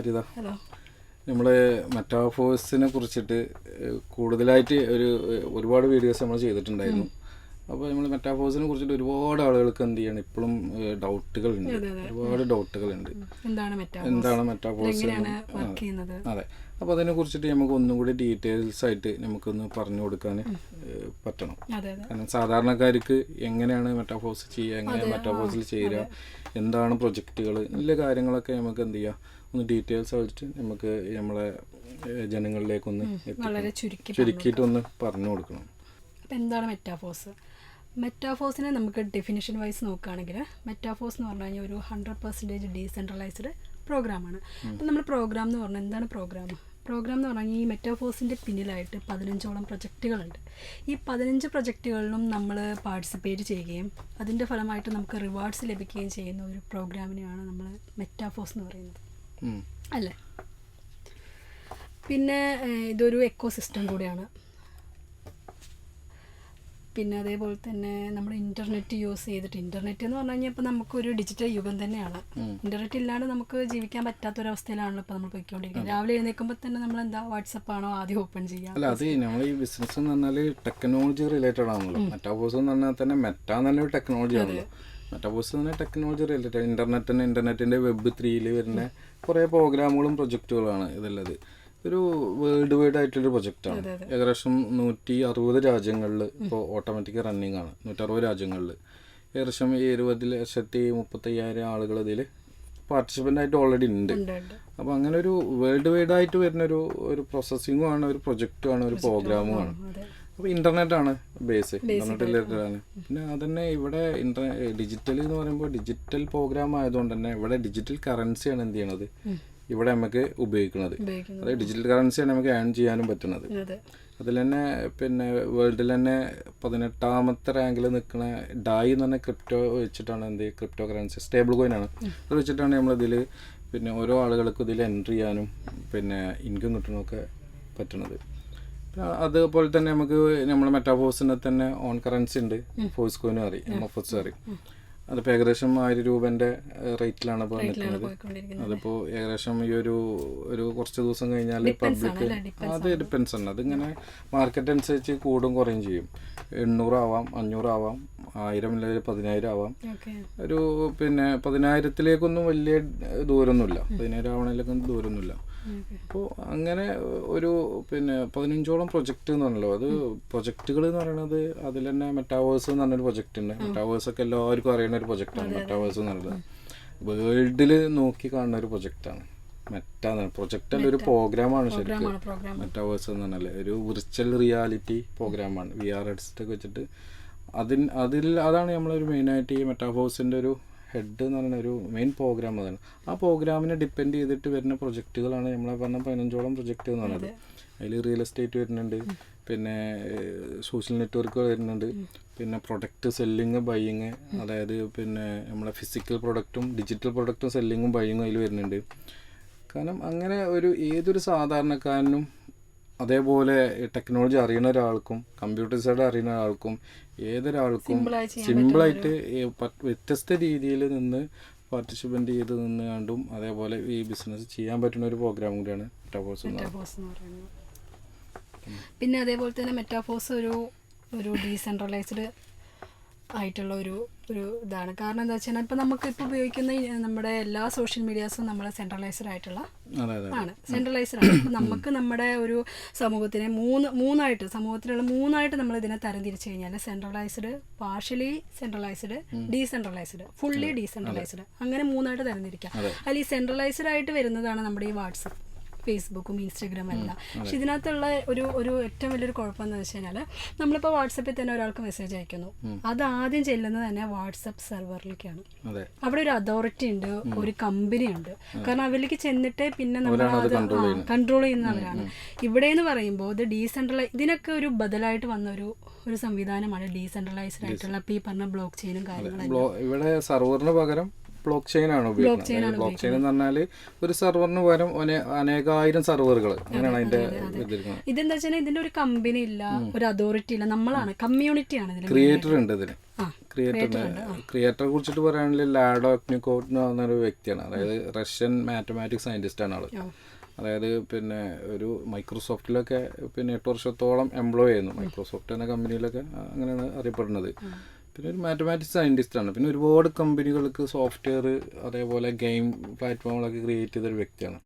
ഹരിത hello. നമ്മൾ മെറ്റാഫോഴ്സിനെ കുറിച്ചിട്ട് കൂടുതലായിട്ട് ഒരു ഒരുപാട് വീഡിയോസ് നമ്മൾ ചെയ്തിട്ടുണ്ടായിരുന്നു. അപ്പോൾ നമ്മൾ മെറ്റാഫോഴ്സിനെ കുറിച്ചിട്ട് ഒരുപാട് ആളുകൾക്ക് എന്ത് ചെയ്യണം? ഇപ്പോഴും ഡൗട്ടുകൾ ഉണ്ട്. ഒരുപാട് ഡൗട്ടുകൾ ഉണ്ട് എന്താണ് മെറ്റാ എന്താണ് മെറ്റാഫോഴ്സ് അതെ. അപ്പോൾ അതിനെ കുറിച്ചിട്ട് നമുക്ക് ഒന്നും കൂടി ഡീറ്റെയിൽസ് ആയിട്ട് നമുക്കൊന്ന് പറഞ്ഞു കൊടുക്കാൻ പറ്റണം. കാരണം സാധാരണക്കാർക്ക് എങ്ങനെയാണ് മെറ്റാഫോഴ്സ് ചെയ്യുക? എങ്ങനെയാണ് മെറ്റാഫോഴ്സിൽ ചെയ്യുക എന്താണ് പ്രൊജക്റ്റുകൾ എല്ലാ കാര്യങ്ങളൊക്കെ നമുക്ക് എന്ത് ചെയ്യാം? ഒന്ന് ഡീറ്റെയിൽസ് ആയിട്ട് നമുക്ക് നമ്മളെ ജനങ്ങളിലേക്കൊന്ന്. വളരെ ചുരുക്കി ചുരുക്കിയിട്ട് ഒന്ന് പറഞ്ഞു കൊടുക്കണം. അപ്പം എന്താണ് മെറ്റാഫോസ്? മെറ്റാഫോസിനെ നമുക്ക് ഡെഫിനിഷൻ വൈസ് നോക്കുകയാണെങ്കിൽ മെറ്റാഫോസ് എന്ന് പറഞ്ഞു കഴിഞ്ഞാൽ ഒരു ഹൺഡ്രഡ് പെർസെന്റേജ് ഡീസെൻട്രലൈസ്ഡ് പ്രോഗ്രാമാണ് അപ്പം നമ്മൾ പ്രോഗ്രാം എന്ന് പറഞ്ഞാൽ എന്താണ് പ്രോഗ്രാം പ്രോഗ്രാം എന്ന് പറഞ്ഞാൽ ഈ മെറ്റാഫോസിന്റെ പിന്നിലായിട്ട് പതിനഞ്ചോളം പ്രൊജക്റ്റുകളുണ്ട് ഈ പതിനഞ്ച് പ്രൊജക്റ്റുകളിലും നമ്മൾ പാർട്ടിസിപ്പേറ്റ് ചെയ്യുകയും അതിന്റെ ഫലമായിട്ട് നമുക്ക് റിവാർഡ്സ് ലഭിക്കുകയും ചെയ്യുന്ന ഒരു പ്രോഗ്രാമിനെയാണ് നമ്മൾ മെറ്റാഫോസ് എന്ന് പറയുന്നത്. അല്ലേ? പിന്നെ ഇതൊരു എക്കോ സിസ്റ്റം കൂടിയാണ്. പിന്നെ അതേപോലെ തന്നെ നമ്മൾ ഇന്റർനെറ്റ് യൂസ് ചെയ്തിട്ട് ഇന്റർനെറ്റ് എന്ന് പറഞ്ഞു കഴിഞ്ഞാൽ ഇപ്പോൾ നമുക്കൊരു ഡിജിറ്റൽ യുഗം തന്നെയാണ്. ഇന്റർനെറ്റ് ഇല്ലാണ്ട് നമുക്ക് ജീവിക്കാൻ പറ്റാത്തൊരവസ്ഥയിലാണല്ലോ ഇപ്പോൾ നമ്മൾ പോയിക്കൊണ്ടിരിക്കുന്നത്. രാവിലെ എഴുന്നേൽക്കുമ്പോൾ തന്നെ നമ്മൾ എന്താ വാട്സപ്പ് ആണോ ആദ്യം ഓപ്പൺ ചെയ്യുക അല്ല അത് നമ്മൾ ഈ ബിസിനസ് എന്ന് പറഞ്ഞാൽ ടെക്നോളജി റിലേറ്റഡ് ആണല്ലോ മെറ്റാബോസ് എന്ന് പറഞ്ഞാൽ തന്നെ മെറ്റ എന്നൊരു ടെക്നോളജി ആണല്ലോ. മെറ്റാഫോഴ്സ് തന്നെ ടെക്നോളജി റിലേറ്റഡ് ഇന്റർനെറ്റ് തന്നെ ഇന്റർനെറ്റിന്റെ വെബ് ത്രീയിൽ വരുന്ന കുറേ പ്രോഗ്രാമുകളും പ്രൊജക്റ്റുകളാണ് ഇതുള്ളത്. ഒരു വേൾഡ് വൈഡ് ആയിട്ടുള്ളൊരു പ്രൊജക്റ്റാണ് ഏകദേശം നൂറ്റി അറുപത് രാജ്യങ്ങളിൽ ഇപ്പോൾ ഓട്ടോമാറ്റിക് റണ്ണിങ് ആണ്. നൂറ്ററുപത് രാജ്യങ്ങളിൽ ഏകദേശം എഴുപത് ലക്ഷത്തി മുപ്പത്തയ്യായിരം ആളുകൾ ഇതിൽ പാർട്ടിസിപ്പന്റ് ആയിട്ട് ഓൾറെഡി ഉണ്ട്. അപ്പോൾ അങ്ങനെ ഒരു വേൾഡ് വൈഡ് ആയിട്ട് വരുന്ന ഒരു ഒരു പ്രോസസ്സിങ്ങും ആണ് ഒരു പ്രൊജക്റ്റും ആണ് ഒരു പ്രോഗ്രാമും ആണ്. അപ്പോൾ ഇന്റർനെറ്റ് ആണ് ബേസ് ഇന്റർനെറ്റ് റിലേറ്റഡ് ആണ്. പിന്നെ അതന്നെ ഇവിടെ ഇന്റർനെറ്റ് ഡിജിറ്റൽ എന്ന് പറയുമ്പോൾ ഡിജിറ്റൽ പ്രോഗ്രാം ആയതുകൊണ്ട് തന്നെ ഇവിടെ ഡിജിറ്റൽ കറൻസിയാണ് എന്ത് ചെയ്യണത്? ഇവിടെ നമുക്ക് ഉപയോഗിക്കുന്നത്. അതായത് ഡിജിറ്റൽ കറൻസിയാണ് നമുക്ക് ഏൺ ചെയ്യാനും പറ്റുന്നത്. അതെ. അതിൽ തന്നെ പിന്നെ വേൾഡിൽ തന്നെ പതിനെട്ടാമത്തെ റാങ്കിൽ നിൽക്കുന്ന ഡായി എന്ന് പറഞ്ഞ ക്രിപ്റ്റോ വെച്ചിട്ടാണ് എന്ത് ക്രിപ്റ്റോ കറൻസി സ്റ്റേബിൾ കോയിൻ ആണ്. അത് വെച്ചിട്ടാണ് നമ്മളിതിൽ പിന്നെ ഓരോ ആളുകൾക്കും ഇതിൽ എൻട്രി ചെയ്യാനും പിന്നെ ഇൻകം കിട്ടണമൊക്കെ പറ്റുന്നത് അതുപോലെ തന്നെ നമുക്ക് നമ്മുടെ മെറ്റാഫോഴ്സിന്റെ തന്നെ ഓൺ കറൻസി ഉണ്ട്. ഫോഴ്സ് കോയിനും അറിയും എം എഫ് എസ് അറിയും അതിപ്പോൾ ഏകദേശം ആയിരം രൂപന്റെ റേറ്റിലാണ് ഇപ്പോൾ നിൽക്കുന്നത് അതിപ്പോൾ ഏകദേശം ഈ ഒരു ഒരു കുറച്ച് ദിവസം കഴിഞ്ഞാൽ പബ്ലിക് അത് ഡിപ്പെൻസ് ആണ്. അതിങ്ങനെ മാർക്കറ്റ് അനുസരിച്ച് കൂടും കുറയും ചെയ്യും. എണ്ണൂറാവാം അഞ്ഞൂറാവാം ആയിരം അല്ലെങ്കിൽ പതിനായിരം ആവാം. ഒരു പിന്നെ പതിനായിരത്തിലേക്കൊന്നും വലിയ ദൂരമൊന്നുമില്ല. പതിനായിരം ആവണേലേക്കൊന്നും ദൂരമൊന്നുമില്ല. അപ്പോൾ അങ്ങനെ ഒരു പിന്നെ പതിനഞ്ചോളം പ്രൊജക്റ്റ് എന്ന് പറഞ്ഞല്ലോ. അത് പ്രൊജക്റ്റുകൾ എന്ന് പറയുന്നത് അതിൽ തന്നെ മെറ്റാവേഴ്സ് എന്ന് പറഞ്ഞൊരു പ്രൊജക്റ്റ് ഉണ്ട്. മെറ്റാവേഴ്സ് ഒക്കെ എല്ലാവർക്കും അറിയുന്ന ഒരു പ്രൊജക്റ്റാണ് മെറ്റാവേഴ്സ് എന്ന് പറയുന്നത്. വേൾഡിൽ നോക്കി കാണുന്ന ഒരു പ്രൊജക്റ്റാണ് മെറ്റ പ്രൊജക്റ്റ് അല്ല ഒരു പ്രോഗ്രാമാണ് ശരിക്കും. മെറ്റാവേഴ്സ് എന്ന് പറഞ്ഞാൽ ഒരു വിർച്വൽ റിയാലിറ്റി പ്രോഗ്രാമാണ് വി ആർ ഹെഡ്സെറ്റ് ഒക്കെ വെച്ചിട്ട് അതിൽ അതിൽ അതാണ് നമ്മളൊരു മെയിനായിട്ട് ഈ മെറ്റാവേഴ്സിന്റെ ഒരു ഹെഡ് എന്ന് പറയുന്ന ഒരു മെയിൻ പ്രോഗ്രാം അതാണ്. ആ പ്രോഗ്രാമിനെ ഡിപ്പെൻഡ് ചെയ്തിട്ട് വരുന്ന പ്രൊജക്റ്റുകളാണ് നമ്മളെ പറഞ്ഞ പതിനഞ്ചോളം പ്രൊജക്റ്റ് എന്ന് പറയുന്നത്. അതിൽ റിയൽ എസ്റ്റേറ്റ് വരുന്നുണ്ട് പിന്നെ സോഷ്യൽ നെറ്റ്വർക്ക് വരുന്നുണ്ട് പിന്നെ പ്രൊഡക്റ്റ് സെല്ലിങ് ബൈയിങ് അതായത് പിന്നെ നമ്മളെ ഫിസിക്കൽ പ്രൊഡക്റ്റും ഡിജിറ്റൽ പ്രൊഡക്റ്റും സെല്ലിങ്ങും ബൈയിങ്ങും അതിൽ വരുന്നുണ്ട്. കാരണം അങ്ങനെ ഒരു ഏതൊരു സാധാരണക്കാരനും അതേപോലെ ടെക്നോളജി അറിയുന്ന ഒരാൾക്കും കമ്പ്യൂട്ടർ സൈഡ് അറിയുന്ന ഒരാൾക്കും ഏതൊരാൾക്കും സിമ്പിളായിട്ട് വ്യത്യസ്ത രീതിയിൽ നിന്ന് പാർട്ടിസിപ്പന്റ് ചെയ്ത് നിന്ന് കണ്ടും അതേപോലെ ഈ ബിസിനസ് ചെയ്യാൻ പറ്റുന്ന ഒരു പ്രോഗ്രാം കൂടിയാണ് മെറ്റാവേഴ്സ് എന്ന് പറയുന്നത്. മെറ്റാഫോഴ്സ് എന്ന് പറയുന്നത്. പിന്നെ അതേപോലെ തന്നെ മെറ്റാഫോഴ്സ് ഒരു ഒരു ഡീസെൻട്രലൈസ്ഡ് ആയിട്ടുള്ള ഒരു ഒരു ഇതാണ്. കാരണം എന്താ വെച്ചാൽ ഇപ്പം നമുക്ക് ഇപ്പോൾ ഉപയോഗിക്കുന്ന നമ്മുടെ എല്ലാ സോഷ്യൽ മീഡിയാസും നമ്മൾ സെൻട്രലൈസ്ഡ് ആയിട്ടുള്ള ആണ്. സെൻട്രലൈസ്ഡ് ആണ്. അപ്പം നമുക്ക് നമ്മുടെ ഒരു സമൂഹത്തിനെ മൂന്ന് മൂന്നായിട്ട് സമൂഹത്തിലുള്ള മൂന്നായിട്ട് നമ്മൾ ഇതിനെ തരംതിരിച്ചു കഴിഞ്ഞാൽ centralised partially centralised decentralised fully decentralised അങ്ങനെ മൂന്നായിട്ട് തരംതിരിക്കാം. അതിൽ ഈ സെൻട്രലൈസ്ഡ് ആയിട്ട് വരുന്നതാണ് നമ്മുടെ ഈ വാട്സപ്പ് ഫേസ്ബുക്കും ഇൻസ്റ്റാഗ്രാമും എല്ലാം. പക്ഷെ ഇതിനകത്തുള്ള ഒരു ഒരു ഏറ്റവും വലിയൊരു കുഴപ്പം എന്ന് വെച്ച് കഴിഞ്ഞാൽ നമ്മളിപ്പോൾ വാട്സപ്പിൽ തന്നെ ഒരാൾക്ക് മെസ്സേജ് അയക്കുന്നു. അത് ആദ്യം ചെല്ലുന്നത് തന്നെ വാട്സപ്പ് സെർവറിലേക്കാണ്. അവിടെ ഒരു അതോറിറ്റി ഉണ്ട് ഒരു കമ്പനി ഉണ്ട്. കാരണം അവരിലേക്ക് ചെന്നിട്ട് പിന്നെ നമ്മൾ അത് കൺട്രോൾ ചെയ്യുന്നവരാണ് ഇവിടെ എന്ന് പറയുമ്പോൾ ഇത് ഡീസെൻട്രലൈസ് ഇതിനൊക്കെ ഒരു ബദലായിട്ട് വന്ന ഒരു ഒരു സംവിധാനമാണ് ഡീസെൻട്രലൈസ്ഡ് ആയിട്ടുള്ള ഈ പറഞ്ഞ ബ്ലോക്ക് ചെയിനും കാര്യങ്ങളും ഇവിടെ സെർവറിന് പകരം ബ്ലോക്ക് ചെയിൻ ആണ് ഉപയോഗിക്കുന്നത്. ബ്ലോക്ക് ചെയിൻ എന്ന് പറഞ്ഞാൽ ഒരു സെർവറിന് പകരം അനേകായിരം സെർവറുകൾ അങ്ങനെയാണ് അതിന്റെ ഇതെന്താ വെച്ചാൽ ഇതിന്റെ ഒരു കമ്പനി ഇല്ല ഒരു അതോറിറ്റി ഇല്ല നമ്മളാണ് കമ്മ്യൂണിറ്റി ആണ് ക്രിയേറ്റർ ഉണ്ട് ഇതിന് ആ ക്രിയേറ്ററിനെ ക്രിയേറ്ററെ കുറിച്ചിട്ട് പറയുകയാണെങ്കിൽ ലാഡോ അഗ്നിക്കോട്ട് എന്ന് പറഞ്ഞൊരു വ്യക്തിയാണ്. അതായത് റഷ്യൻ മാത്തമാറ്റിക്സ് സയന്റിസ്റ്റ് ആണ് ആൾ. അതായത് പിന്നെ ഒരു മൈക്രോസോഫ്റ്റിലൊക്കെ പിന്നെ എട്ട് വർഷത്തോളം എംപ്ലോയ് ചെയ്യുന്നു മൈക്രോസോഫ്റ്റ് എന്ന കമ്പനിയിലൊക്കെ അങ്ങനെയാണ് അറിയപ്പെടുന്നത്. പിന്നെ ഒരു മാത്തമാറ്റിക്സ് സയന്റിസ്റ്റ് ആണ്. പിന്നെ ഒരുപാട് കമ്പനികൾക്ക് സോഫ്റ്റ്വെയർ അതേപോലെ ഗെയിം പ്ലാറ്റ്ഫോമുകളൊക്കെ ക്രിയേറ്റ് ചെയ്തൊരു വ്യക്തിയാണ്.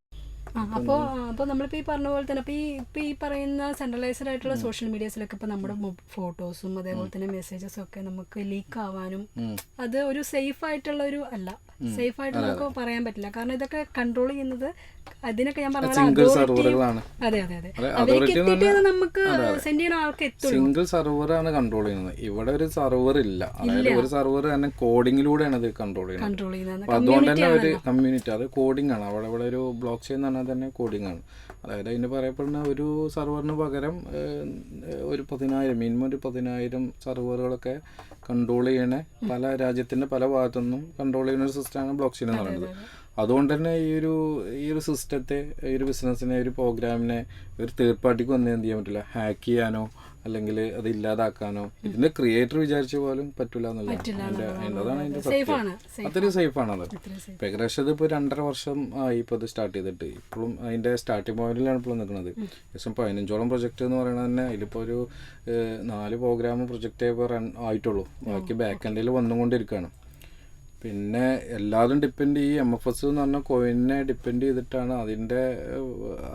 അപ്പോ അപ്പോൾ അപ്പോൾ നമ്മളിപ്പോൾ ഈ പറഞ്ഞ പോലെ തന്നെ അപ്പോൾ ഈ ഇപ്പോൾ ഈ പറയുന്ന സെൻട്രലൈസ്ഡ് ആയിട്ടുള്ള സോഷ്യൽ മീഡിയസിലൊക്കെ ഇപ്പോൾ നമ്മുടെ ഫോട്ടോസും അതേപോലെ തന്നെ മെസ്സേജസും ഒക്കെ നമുക്ക് ലീക്ക് ആവാനും അത് ഒരു സേഫ് ആയിട്ടുള്ള ഒരു അല്ല. സേഫ് ആയിട്ട് നമുക്ക് പറയാൻ പറ്റില്ല. കാരണം ഇതൊക്കെ കൺട്രോൾ ചെയ്യുന്നത് അതിനൊക്കെ ഞാൻ പറഞ്ഞ അതെ അതെ അതെ. അവർക്ക് നമുക്ക് സെൻഡ് ചെയ്യുന്ന ആൾക്ക് സിംഗിൾ സെർവറാണ് കൺട്രോൾ ചെയ്യുന്നത്. ഇവിടെ ഒരു സെർവർ ഇല്ല. അതായത് ഒരു സെർവർ തന്നെ കോഡിങ്ങിലൂടെയാണ് ഇത് കൺട്രോൾ ചെയ്യുന്നത്. അതുകൊണ്ട് തന്നെ ഒരു കമ്മ്യൂണിറ്റി അത് കോഡിംഗ് ആണ്. അവിടെ ഇവിടെ ഒരു ബ്ലോക്ക് ചെയിൻ പറഞ്ഞാൽ തന്നെ കോഡിംഗ് ആണ്. അതായത് അതിന് പറയപ്പെടുന്ന ഒരു സെർവറിന് പകരം ഒരു പതിനായിരം മിനിമം ഒരു പതിനായിരം സെർവറുകളൊക്കെ കൺട്രോൾ ചെയ്യണ പല രാജ്യത്തിന്റെ പല ഭാഗത്തുനിന്നും കൺട്രോൾ ചെയ്യുന്ന ഒരു സിസ്റ്റമാണ് ബ്ലോക്ക് ചെയിൻ എന്ന് പറയുന്നത്. അതുകൊണ്ട് തന്നെ ഈ ഒരു ഈ ഒരു സിസ്റ്റത്തെ ഈ ഒരു ബിസിനസ്സിനെ ഒരു പ്രോഗ്രാമിനെ ഒരു തേർഡ് പാർട്ടിക്ക് വന്ന് എന്ത് ചെയ്യാൻ പറ്റില്ല? ഹാക്ക് ചെയ്യാനോ അല്ലെങ്കിൽ അത് ഇല്ലാതാക്കാനോ? ഇതിന്റെ ക്രിയേറ്റർ വിചാരിച്ച പോലും പറ്റില്ല എന്നുള്ളതാണ് അതാണ് അതിന്റെ സേഫ് സത്യം. അത്രയും safe. ഇപ്പൊ ഏകദേശം ഇതിപ്പോ രണ്ടര വർഷം ആയി ഇപ്പൊ ഇത് സ്റ്റാർട്ട് ചെയ്തിട്ട്. ഇപ്പോഴും അതിന്റെ സ്റ്റാർട്ടിംഗ് പോയിന്റിലാണ് ഇപ്പോൾ നിൽക്കുന്നത്. ഏകദേശം പതിനഞ്ചോളം പ്രൊജക്ട് എന്ന് പറയുന്നത് തന്നെ ഇതിലിപ്പോ ഒരു നാല് പ്രോഗ്രാം പ്രൊജക്ട് ഇപ്പോൾ റൺ ആയിട്ടുള്ളൂ. ബാക്കി ബാക്ക് എൻഡിൽ വന്നുകൊണ്ടിരിക്കുകയാണ്. പിന്നെ എല്ലാതും ഡിപ്പെൻഡ് ഈ എം എഫ് എസ് എന്ന് പറഞ്ഞ കോയിനെ ഡിപ്പെൻഡ് ചെയ്തിട്ടാണ് അതിന്റെ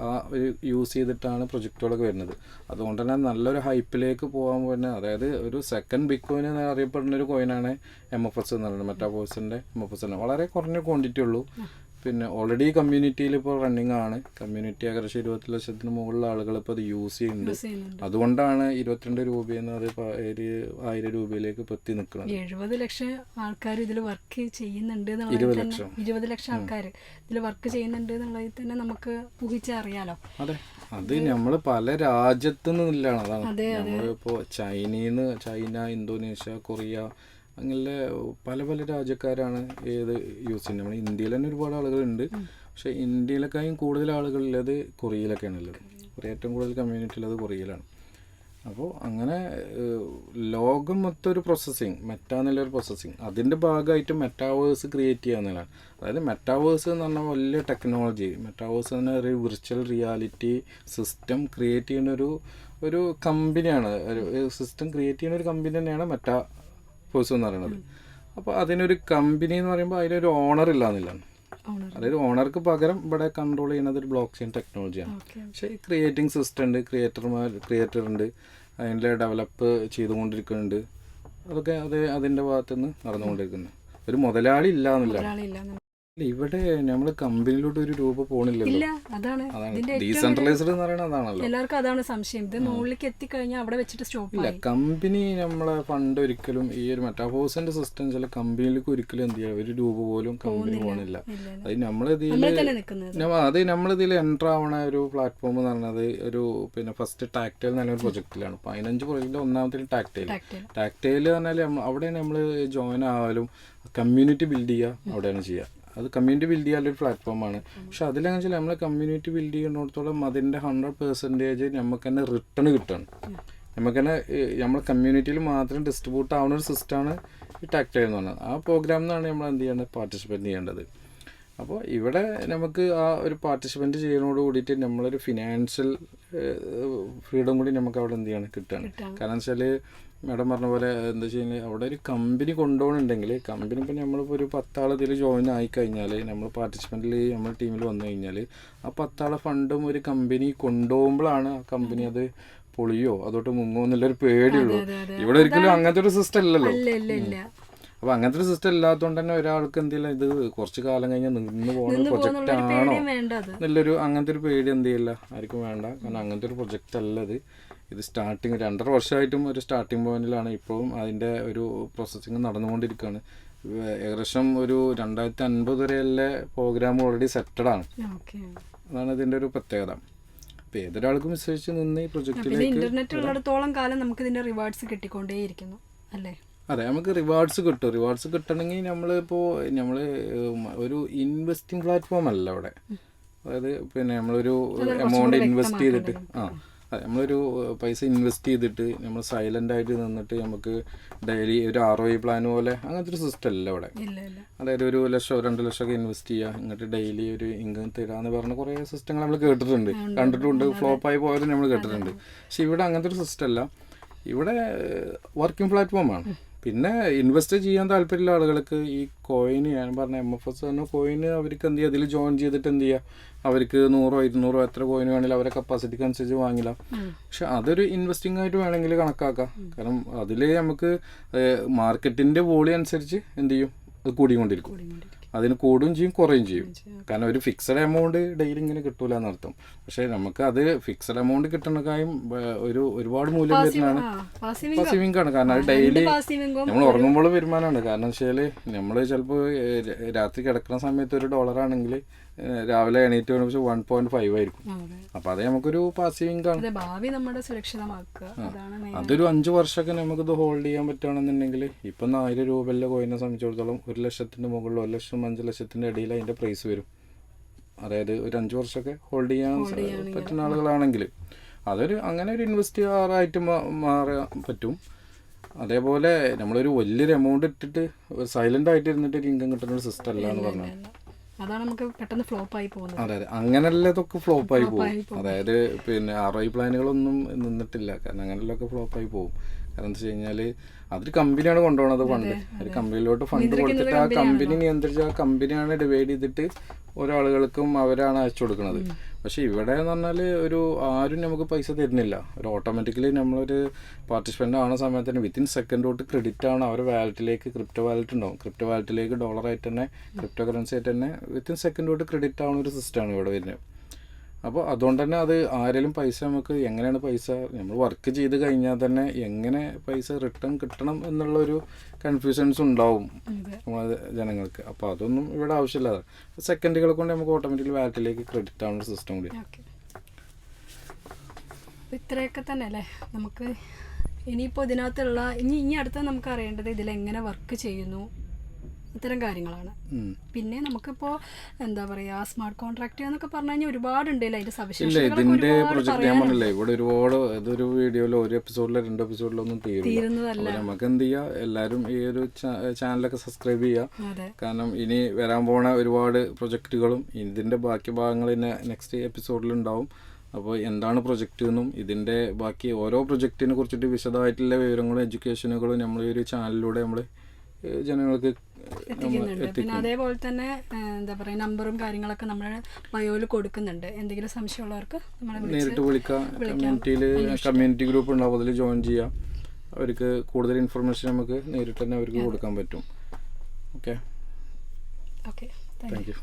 ആ ഒരു യൂസ് ചെയ്തിട്ടാണ് പ്രൊജക്റ്റുകളൊക്കെ വരുന്നത്. അതുകൊണ്ട് തന്നെ നല്ലൊരു ഹൈപ്പിലേക്ക് പോകാൻ പോകുന്ന അതായത് ഒരു സെക്കൻഡ് ബിഗ് കോയിൻ എന്ന് അറിയപ്പെടുന്ന ഒരു കോയിനാണ് എം എഫ് എസ് എന്ന് പറയുന്നത്. മെറ്റാബോസിന്റെ എം എഫ് എസ് വളരെ കുറഞ്ഞ ക്വാണ്ടിറ്റി ഉള്ളൂ. പിന്നെ ഓൾറെഡി കമ്മ്യൂണിറ്റിയിൽ ഇപ്പോൾ റണ്ണിങ് ആണ്. കമ്മ്യൂണിറ്റി ഏകദേശം ഇരുപത്തി ലക്ഷത്തിന് മുകളിലുള്ള ആളുകൾ ഇപ്പോൾ അത് യൂസ് ചെയ്യുന്നുണ്ട്. അതുകൊണ്ടാണ് ഇരുപത്തിരണ്ട് രൂപയെന്ന് അത് ആയിരം രൂപയിലേക്ക് ഇപ്പോൾ എത്തി നിൽക്കുന്നത് എഴുപത് ലക്ഷം ആൾക്കാർ ഇതിൽ വർക്ക് ചെയ്യുന്നുണ്ട് ഇരുപത് ലക്ഷം. ഇരുപത് ലക്ഷം ആൾക്കാർ ഇതിൽ വർക്ക് ചെയ്യുന്നുണ്ട് എന്നുള്ളതിൽ തന്നെ നമുക്ക് ഊഹിച്ചറിയാലോ. അതെ. അത് നമ്മൾ പല രാജ്യത്തു നിന്നില്ലാണ് അതാണ്. നമ്മളിപ്പോ നിന്ന് ചൈന ഇന്തോനേഷ്യ കൊറിയ അങ്ങനെ പല പല രാജ്യക്കാരാണ് ഏത് യൂസ് ചെയ്യുന്നത്. നമ്മുടെ ഇന്ത്യയിൽ തന്നെ ഒരുപാട് ആളുകളുണ്ട്. പക്ഷേ ഇന്ത്യയിലേക്കായും കൂടുതൽ ആളുകളുള്ളത് കൊറിയയിലൊക്കെയാണ് ഉള്ളത് കുറേ ഏറ്റവും കൂടുതൽ കമ്മ്യൂണിറ്റി ഉള്ളത് കൊറിയയിലാണ്. അപ്പോൾ അങ്ങനെ ലോകം മൊത്തം ഒരു പ്രോസസ്സിങ് മെറ്റ എന്നുള്ളൊരു പ്രോസസ്സിങ് അതിന്റെ ഭാഗമായിട്ട് മെറ്റാവേഴ്സ് ക്രിയേറ്റ് ചെയ്യുക എന്നുള്ളതാണ്. അതായത് മെറ്റാവേഴ്സ് എന്ന് പറഞ്ഞാൽ വലിയ ടെക്നോളജി മെറ്റാവേഴ്സ് എന്ന് പറഞ്ഞാൽ ഒരു വിർച്വൽ റിയാലിറ്റി സിസ്റ്റം ക്രിയേറ്റ് ചെയ്യുന്ന ഒരു ഒരു കമ്പനിയാണ് ഒരു സിസ്റ്റം ക്രിയേറ്റ് ചെയ്യുന്ന ഒരു കമ്പനി തന്നെയാണ് മെറ്റാ വേഴ്സ് എന്ന് പറയുന്നത്. അപ്പോൾ അതിനൊരു കമ്പനി എന്ന് പറയുമ്പോൾ അതിലൊരു ഓണർ ഇല്ല എന്നുള്ളതാണ് അതായത് ഓണർക്ക് പകരം ഇവിടെ കൺട്രോൾ ചെയ്യുന്നത് ഒരു ബ്ലോക്ക് ചെയിൻ ടെക്നോളജിയാണ് പക്ഷേ ക്രിയേറ്റിംഗ് സിസ്റ്റം ഉണ്ട് ക്രിയേറ്റർമാർ ക്രിയേറ്റർ ഉണ്ട് അതിന്റെ ഡെവലപ്പ് ചെയ്തുകൊണ്ടിരിക്കുന്നുണ്ട്. അതൊക്കെ അത് അതിന്റെ ഭാഗത്തുനിന്ന് നടന്നുകൊണ്ടിരിക്കുന്നത് നടന്നുകൊണ്ടിരിക്കുന്നു. ഒരു മുതലാളി ഇല്ല എന്നില്ല ഇവിടെ നമ്മൾ കമ്പനിയിലോട്ട് ഒരു രൂപ പോണില്ല അതാണ്. ഡീസെൻട്രലൈസ്ഡ് എന്ന് പറയുന്നത് അതാണല്ലോ. എല്ലാവർക്കും അതാണ് സംശയം. ഇത് മുകളിലേക്ക് എത്തിക്കഴിഞ്ഞാൽ അവിടെ വെച്ചിട്ട് സ്റ്റോപ്പ് ഇല്ല കമ്പനി നമ്മളെ ഫണ്ട് ഒരിക്കലും ഈ ഒരു മെറ്റാഫോസിന്റെ സിസ്റ്റം ചില കമ്പനിയിലേക്ക് ഒരിക്കലും എന്ത് ചെയ്യാം ഒരു രൂപ പോലും കമ്പനി പോണില്ല. അത് നമ്മളിതിൽ അത് നമ്മളിതിൽ എന്റർ ആവണ ഒരു പ്ലാറ്റ്ഫോം എന്ന് പറയുന്നത് ഒരു പിന്നെ ഫസ്റ്റ് ടാക്ടൈൽ എന്ന് പറഞ്ഞ ഒരു പ്രൊജക്റ്റിലാണ് പതിനഞ്ച് പ്രൊജക്റ്റിൽ ഒന്നാമത്തെ ടാക്ടൈൽ ടാക്ടൈൽ പറഞ്ഞാൽ അവിടെയാണ് നമ്മൾ ജോയിൻ ആവാലും കമ്മ്യൂണിറ്റി ബിൽഡ് ചെയ്യുക അവിടെയാണ് ചെയ്യുക അത് കമ്മ്യൂണിറ്റി ബിൽഡ് ചെയ്യാനുള്ള ഒരു പ്ലാറ്റ്ഫോമാണ് പക്ഷെ അതിലെന്ന് വെച്ചാൽ നമ്മളെ കമ്മ്യൂണിറ്റി ബിൽഡ് ചെയ്യുന്നിടത്തോളം അതിന്റെ ഹൺഡ്രഡ് പെർസെന്റേജ് നമുക്ക് തന്നെ റിട്ടേൺ കിട്ടണം നമുക്ക് തന്നെ നമ്മളെ കമ്മ്യൂണിറ്റിയിൽ മാത്രം ഡിസ്ട്രിബ്യൂട്ട് ആവുന്ന ഒരു സിസ്റ്റമാണ് ഈ ടാക്ടൈൽ എന്ന് പറഞ്ഞത്. ആ പ്രോഗ്രാം എന്നാണ് നമ്മൾ എന്ത് ചെയ്യേണ്ടത് പാർട്ടിസിപ്പേറ്റ് ചെയ്യേണ്ടത്. അപ്പോൾ ഇവിടെ നമുക്ക് ആ ഒരു പാർട്ടിസിപ്പന്റ് ചെയ്യുന്നതോട് കൂടിയിട്ട് നമ്മളൊരു ഫിനാൻഷ്യൽ ഫ്രീഡം കൂടി നമുക്ക് അവിടെ എന്ത് ചെയ്യണം? കിട്ടുകയാണ് കാരണം വെച്ചാൽ മാഡം പറഞ്ഞ പോലെ എന്താ വെച്ച് കഴിഞ്ഞാൽ അവിടെ ഒരു കമ്പനി കൊണ്ടുപോകണുണ്ടെങ്കിൽ കമ്പനി ഇപ്പം നമ്മളിപ്പോൾ ഒരു പത്താൾ ഇതിൽ ജോയിൻ ആയി കഴിഞ്ഞാൽ നമ്മൾ പാർട്ടിസിപ്പന്റിൽ നമ്മൾ ടീമിൽ വന്നു കഴിഞ്ഞാൽ ആ പത്താളെ ഫണ്ടും ഒരു കമ്പനി കൊണ്ടുപോകുമ്പോഴാണ് ആ കമ്പനി അത് പൊളിയോ അതോട്ട് മുങ്ങോ എന്നുള്ളൊരു പേടിയുള്ളൂ. അതെ, അതെ. ഇവിടെ ഒരിക്കലും അങ്ങനത്തെ ഒരു സിസ്റ്റം ഇല്ലല്ലോ. ഇല്ല ഇല്ല ഇല്ല. അപ്പൊ അങ്ങനത്തെ ഒരു സിസ്റ്റം ഇല്ലാത്തതുകൊണ്ട് തന്നെ ഒരാൾക്ക് എന്തെങ്കിലും ഇത് കുറച്ച് കാലം കഴിഞ്ഞാൽ നിന്ന് പോകുന്ന പ്രൊജക്റ്റ് ആണോ? നല്ലൊരു എന്നുള്ളൊരു അങ്ങനത്തെ ഒരു പേടി എന്ത് ചെയ്യില്ല ആർക്കും വേണ്ട. കാരണം അങ്ങനത്തെ ഒരു പ്രൊജക്റ്റ് അല്ല ഇത് സ്റ്റാർട്ടിങ് രണ്ടര വർഷമായിട്ടും ഒരു സ്റ്റാർട്ടിങ് പോയിന്റിലാണ് ഇപ്പോഴും അതിന്റെ ഒരു പ്രോസസ്സിങ് നടന്നുകൊണ്ടിരിക്കുകയാണ്. ഏകദേശം ഒരു രണ്ടായിരത്തി അൻപത് വരെയുള്ള പ്രോഗ്രാം ഓൾറെഡി സെറ്റഡ് ആണ്. അതാണ് ഇതിന്റെ ഒരു പ്രത്യേകത. അപ്പോൾ ഏതൊരാൾക്കും വിശ്വസിച്ച് നിന്ന് ഈ പ്രൊജക്റ്റിലേക്ക് ഇന്റർനെറ്റ് ഉള്ളിടത്തോളം കാലം നമുക്ക് ഇതിന്റെ റിവാർഡ്സ് കിട്ടിക്കൊണ്ടേയിരിക്കുന്നു അല്ലേ? അതെ നമുക്ക് റിവാർഡ്സ് കിട്ടും. റിവാർഡ്സ് കിട്ടണമെങ്കിൽ നമ്മളിപ്പോൾ നമ്മൾ ഒരു ഇൻവെസ്റ്റിംഗ് പ്ലാറ്റ്ഫോം അല്ല അവിടെ അതായത് പിന്നെ നമ്മളൊരു എമൗണ്ട് ഇൻവെസ്റ്റ് ചെയ്തിട്ട് ആ. അതെ, നമ്മളൊരു പൈസ ഇൻവെസ്റ്റ് ചെയ്തിട്ട് നമ്മൾ സൈലന്റ് ആയിട്ട് നിന്നിട്ട് നമുക്ക് ഡെയിലി ഒരു ആർ ഒ പ്ലാൻ പോലെ അങ്ങനത്തെ ഒരു സിസ്റ്റം അല്ല ഇവിടെ. അതായത് ഒരു ലക്ഷം രണ്ട് ലക്ഷമൊക്കെ ഇൻവെസ്റ്റ് ചെയ്യുക എന്നിട്ട് ഡെയിലി ഒരു ഇൻകം തരാന്ന് പറഞ്ഞ കുറേ സിസ്റ്റങ്ങൾ നമ്മൾ കേട്ടിട്ടുണ്ട്. കണ്ടിട്ടുണ്ട് ഫ്ലോപ്പായി പോയാലും നമ്മൾ കേട്ടിട്ടുണ്ട്. പക്ഷെ ഇവിടെ അങ്ങനത്തെ ഒരു സിസ്റ്റം അല്ല. ഇവിടെ വർക്കിംഗ് പ്ലാറ്റ്ഫോമാണ് പിന്നെ ഇൻവെസ്റ്റ് ചെയ്യാൻ താല്പര്യമുള്ള ആളുകൾക്ക് ഈ കോയിന് ഞാൻ പറഞ്ഞ എം എഫ് എസ് പറഞ്ഞ കോയിന് അവർക്ക് എന്ത് ചെയ്യുക അതിൽ ജോയിൻ ചെയ്തിട്ട് എന്ത് ചെയ്യുക അവർക്ക് നൂറോ ഇരുന്നൂറോ എത്ര കോയിൻ വേണമെങ്കിലും അവരെ കപ്പാസിറ്റിക്ക് അനുസരിച്ച് വാങ്ങില്ല. പക്ഷെ അതൊരു ഇൻവെസ്റ്റിംഗ് ആയിട്ട് വേണമെങ്കിൽ കണക്കാക്കാം. കാരണം അതിൽ നമുക്ക് മാർക്കറ്റിന്റെ വോളി അനുസരിച്ച് എന്ത് ചെയ്യും? അത് കൂടിക്കൊണ്ടിരിക്കും. കൂടിക്കൊണ്ടിരിക്കും. അതിന് കൂടുകയും ചെയ്യും കുറയും ചെയ്യും. കാരണം ഒരു ഫിക്സഡ് എമൗണ്ട് ഡെയിലി ഇങ്ങനെ കിട്ടൂല എന്നർത്ഥം. പക്ഷെ നമുക്ക് അത് ഫിക്സഡ് എമൗണ്ട് കിട്ടണക്കായും കാര്യം ഒരു ഒരുപാട് മൂല്യം വരുന്നതാണ്. പാസീവ് ഇൻകാണ് ആണ്. കാരണം അത് ഡെയിലി നമ്മൾ ഉറങ്ങുമ്പോൾ വരുമാനമാണ്. കാരണം വെച്ചാൽ നമ്മൾ ചിലപ്പോൾ രാത്രി കിടക്കുന്ന സമയത്ത് ഒരു ഡോളർ ആണെങ്കിൽ രാവിലെ എണീറ്റ് വരുമ്പോൾ വൺ പോയിന്റ് ഫൈവ് ആയിരിക്കും. അപ്പൊ അത് നമുക്കൊരു പാസീവ് ഇൻകം ഭാവി നമ്മുടെ സുരക്ഷിതമാക്കുക. അതൊരു അഞ്ചു വർഷമൊക്കെ നമുക്ക് ഇത് ഹോൾഡ് ചെയ്യാൻ പറ്റുകയാണെന്നുണ്ടെങ്കിൽ ഇപ്പൊ ആയിരം രൂപയിലെ കോയിനെ സംബന്ധിച്ചിടത്തോളം ഒരു ലക്ഷത്തിന്റെ മുകളിലോ ഒരു ലക്ഷം അഞ്ച് ലക്ഷത്തിന്റെ ഇടയിൽ അതിന്റെ പ്രൈസ് വരും. അതായത് ഒരു അഞ്ചു വർഷമൊക്കെ ഹോൾഡ് ചെയ്യാൻ പറ്റുന്ന ആളുകളാണെങ്കിൽ അതൊരു അങ്ങനെ ഒരു ഇൻവെസ്റ്റ് ചെയ്യാറായിട്ട് മാറാൻ പറ്റും. അതേപോലെ നമ്മളൊരു വലിയൊരു എമൗണ്ട് ഇട്ടിട്ട് സൈലന്റ് ആയിട്ട് ഇരുന്നിട്ട് ഒരു ഇൻകം കിട്ടുന്ന ഒരു സിസ്റ്റം അല്ല എന്ന് പറഞ്ഞാൽ. അതാണ് നമുക്ക് പെട്ടെന്ന് ഫ്ലോപ്പ് ആയി പോകുന്നത്. അതെ അതെ. അങ്ങനെയുള്ള ഇതൊക്കെ ഫ്ലോപ്പ് ആയി പോകും. അതായത് പിന്നെ ആർ ഐ പ്ലാനുകളൊന്നും നിന്നിട്ടില്ല. കാരണം അങ്ങനെയുള്ളതൊക്കെ ഫ്ലോപ്പ് ആയി പോകും. കാരണം എന്താ വെച്ച് കഴിഞ്ഞാൽ അതൊരു കമ്പനിയാണ് കൊണ്ടുപോകുന്നത് ഫണ്ട് ഒരു കമ്പനിയിലോട്ട് ഫണ്ട് കൊടുത്തിട്ട് ആ കമ്പനി നിയന്ത്രിച്ച് ആ കമ്പനിയാണ് ഡിവൈഡ് ചെയ്തിട്ട് ഓരോ ആളുകൾക്കും അവരാണ് അയച്ചു കൊടുക്കുന്നത് പക്ഷെ ഇവിടെ എന്ന് പറഞ്ഞാൽ ഒരു ആരും നമുക്ക് പൈസ തരുന്നില്ല. ഒരു ഓട്ടോമാറ്റിക്കലി നമ്മളൊരു പാർട്ടിസിപ്പന്റ് ആവുന്ന സമയത്ത് തന്നെ വിത്തിൻ സെക്കൻഡ് തൊട്ട് ക്രെഡിറ്റ് ആണ് അവരുടെ വാലറ്റിലേക്ക് ക്രിപ്റ്റോ വാലറ്റ് ഉണ്ടാവും. ക്രിപ്റ്റോ വാലറ്റിലേക്ക് ഡോളറായിട്ട് തന്നെ ക്രിപ്റ്റോ കറൻസി ആയിട്ട് തന്നെ വിത്തിൻ സെക്കൻഡ് തൊട്ട് ക്രെഡിറ്റ് ആവുന്ന ഒരു സിസ്റ്റമാണ് ഇവിടെ വരുന്നത്. അപ്പോൾ അതുകൊണ്ട് തന്നെ അത് ആരെങ്കിലും പൈസ നമുക്ക് എങ്ങനെയാണ് പൈസ നമ്മൾ വർക്ക് ചെയ്ത് കഴിഞ്ഞാൽ തന്നെ എങ്ങനെ പൈസ റിട്ടേൺ കിട്ടണം എന്നുള്ളൊരു കൺഫ്യൂഷൻസ് ഉണ്ടാവും നമ്മളെ ജനങ്ങൾക്ക്. അപ്പോൾ അതൊന്നും ഇവിടെ ആവശ്യമില്ല. സെക്കൻഡുകൾ കൊണ്ട് നമുക്ക് ഓട്ടോമാറ്റിക്കലി വാലറ്റിലേക്ക് ക്രെഡിറ്റ് ആവുന്ന സിസ്റ്റം കൂടി. ഇത്രയൊക്കെ തന്നെ അല്ലേ? നമുക്ക് ഇനിയിപ്പോൾ ഇതിനകത്തുള്ള ഇനി ഇനി അടുത്ത നമുക്ക് അറിയേണ്ടത് ഇതിലെങ്ങനെ വർക്ക് ചെയ്യുന്നു? ഇത്തരം കാര്യങ്ങളാണ്. പിന്നെ നമുക്കിപ്പോ എന്താ പറയാ സ്മാർട്ട് കോൺട്രാക്ട് എന്നൊക്കെ പറഞ്ഞു കഴിഞ്ഞാൽ ഒരുപാടുണ്ട് പറയാനുണ്ട്. പറഞ്ഞില്ലേ ഇവിടെ ഒരുപാട് ഇതൊരു വീഡിയോയിലോ ഒരു എപ്പിസോഡിലോ രണ്ട് എപ്പിസോഡിലോ ഒന്നും തീരുന്നതല്ല. നമുക്ക് എന്ത് ചെയ്യാ എല്ലാരും ഈ ഒരു ചാനലൊക്കെ സബ്സ്ക്രൈബ് ചെയ്യുക കാരണം ഇനി വരാൻ പോണ ഒരുപാട് പ്രൊജക്റ്റുകളും ഇതിന്റെ ബാക്കി ഭാഗങ്ങൾ നെക്സ്റ്റ് എപ്പിസോഡിലുണ്ടാവും അപ്പോൾ എന്താണ് പ്രൊജക്റ്റ് എന്നും ഇതിന്റെ ബാക്കി ഓരോ പ്രൊജക്റ്റിനെ കുറിച്ചിട്ട് വിശദമായിട്ടുള്ള വിവരങ്ങളും എഡ്യൂക്കേഷനുകളും നമ്മൾ ഈ ഒരു ചാനലിലൂടെ നമ്മൾ ജനങ്ങൾക്ക് എത്തിക്കുന്നുണ്ട്. പിന്നെ അതേപോലെ തന്നെ എന്താ പറയുക നമ്പറും കാര്യങ്ങളൊക്കെ നമ്മൾ ബയോയിൽ കൊടുക്കുന്നുണ്ട്. എന്തെങ്കിലും സംശയമുള്ളവർക്ക് നേരിട്ട് വിളിക്കാം. കമ്മ്യൂണിറ്റിയിൽ കമ്മ്യൂണിറ്റി ഗ്രൂപ്പ് ഉണ്ടാവും അതിൽ ജോയിൻ ചെയ്യാം. അവർക്ക് കൂടുതൽ ഇൻഫർമേഷൻ നമുക്ക് നേരിട്ട് തന്നെ അവർക്ക് കൊടുക്കാൻ പറ്റും. ഓക്കെ? ഓക്കെ. Thank you